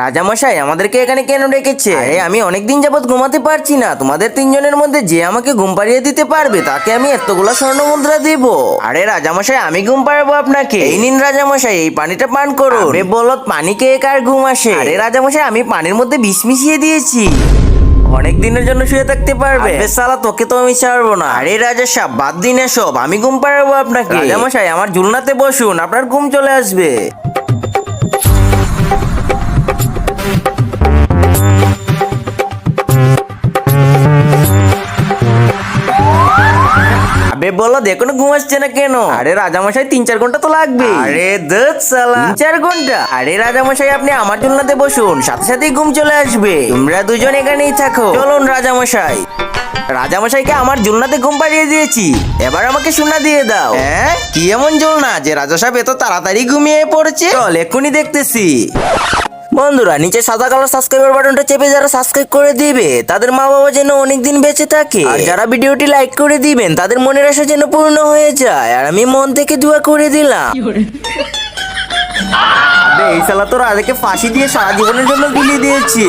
রাজামশাই আমাদেরকে এখানে কেন ডেকেছে? আরে। আমি অনেকদিন যাবৎ ঘুমাতে পারছি না। তোমাদের তিনজনের মধ্যে যে আমাকে ঘুম পাড়িয়ে দিতে পারবে তাকে আমি এতগুলো স্বর্ণ মুদ্রা দিব। আরে রাজামশাই আমি ঘুম পাড়াবো আপনাকে। এই নিন রাজামশাই এই পানিটা পান করুন। আরে বলত পানি কে কার ঘুম আসে? আরে রাজামশাই আমি পানির মধ্যে বিষ মিশিয়ে দিয়েছি। অনেক দিনের জন্য শুয়ে থাকতে পারবে। সালা তোকে তো আমি ছাড়বো না। আরে রাজা সাহেব বাদ দিন এসব আমি ঘুম পাড়াবো আপনাকে। রাজামশাই আমার ঝুলনাতে বসুন আপনার ঘুম চলে আসবে। আবে বলো দেখো না ঘুম আসছে না কেন? আরে রাজামশাই তিন চার ঘণ্টা তো লাগবে আরে দত সালা। তিন চার ঘণ্টা? আরে রাজামশাই আপনি আমার জন্যতে বসুন সাথে সাথেই ঘুম চলে আসবে। তোমরা দুজন এখানেই থাকো। চলুন রাজামশাই। রাজামশাইকে আমার জুলনাতে ঘুম পাড়িয়ে দিয়েছি। এবার আমাকে শোনা দিয়ে দাও। হ্যাঁ? কি এমন জুলনা যে রাজা সাহেব এত তাড়াতাড়ি ঘুমিয়ে পড়েছে? চল এক্ষুনি দেখতেছি। বন্ধুরা নিচে সাদা কালার সাবস্ক্রাইবার বাটনটা চেপে যারা সাবস্ক্রাইব করে দিবে তাদের মা বাবা যেন অনেকদিন বেঁচে থাকে। আর যারা ভিডিওটি লাইক করে দিবেন তাদের মনের আশা যেন পূর্ণ হয়ে যায়। আর আমি মন থেকে দোয়া করে দিলাম। এই সালা তোরা রাজাকে ফাঁসি দিয়ে সারা জীবনের জন্য গুলি দিয়েছে